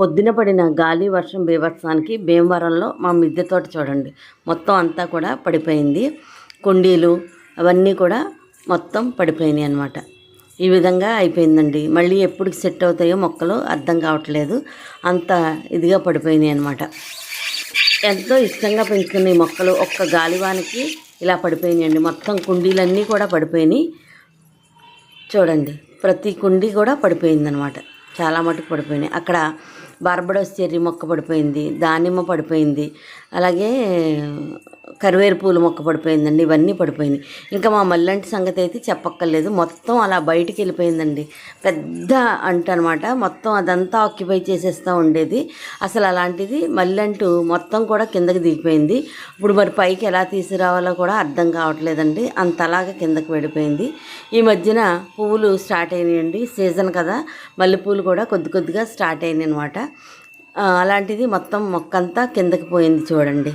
పొద్దున పడిన గాలి వర్షం బీభత్సానికి భీమవరంలో మా మిద్దె తోట చూడండి. మొత్తం అంతా కూడా పడిపోయింది. కుండీలు అవన్నీ కూడా మొత్తం పడిపోయినాయి అన్నమాట. ఈ విధంగా అయిపోయిందండి. మళ్ళీ ఎప్పుడు సెట్ అవుతాయో మొక్కలు అర్థం కావట్లేదు. అంత ఇదిగా పడిపోయినాయి అనమాట ఎంతో ఇష్టంగా పెంచుకున్న ఈ మొక్కలు ఒక్క గాలివానికి ఇలా పడిపోయినాయండి. మొత్తం కుండీలన్నీ కూడా పడిపోయినాయి. చూడండి ప్రతి కుండీ కూడా పడిపోయిందనమాట చాలా మటుకు పడిపోయినాయి. అక్కడ బార్బడోస్ చెర్రీ మొక్క పడిపోయింది దానిమ్మ పడిపోయింది. అలాగే కరివేరు పూల మొక్క పడిపోయిందండి ఇవన్నీ పడిపోయినాయి. ఇంకా మా మల్లంటి సంగతి అయితే చెప్పక్కర్లేదు. మొత్తం అలా బయటికి వెళ్ళిపోయిందండి. పెద్ద అంట అనమాట మొత్తం అదంతా ఆక్యుపై చేసేస్తూ ఉండేది. అసలు అలాంటిది మల్లంటు మొత్తం కూడా కిందకి దిగిపోయింది. ఇప్పుడు మరి పైకి ఎలా తీసుకురావాలో కూడా అర్థం కావట్లేదండి. అంతలాగా కిందకి వెళ్ళిపోయింది. ఈ మధ్యన పువ్వులు స్టార్ట్ అయినాయండి. సీజన్ కదా. మల్లెపూలు కూడా కొద్ది కొద్దిగా స్టార్ట్ అయినాయి అనమాట అలాంటిది మొత్తం మొక్కంతా కిందకి పోయింది చూడండి.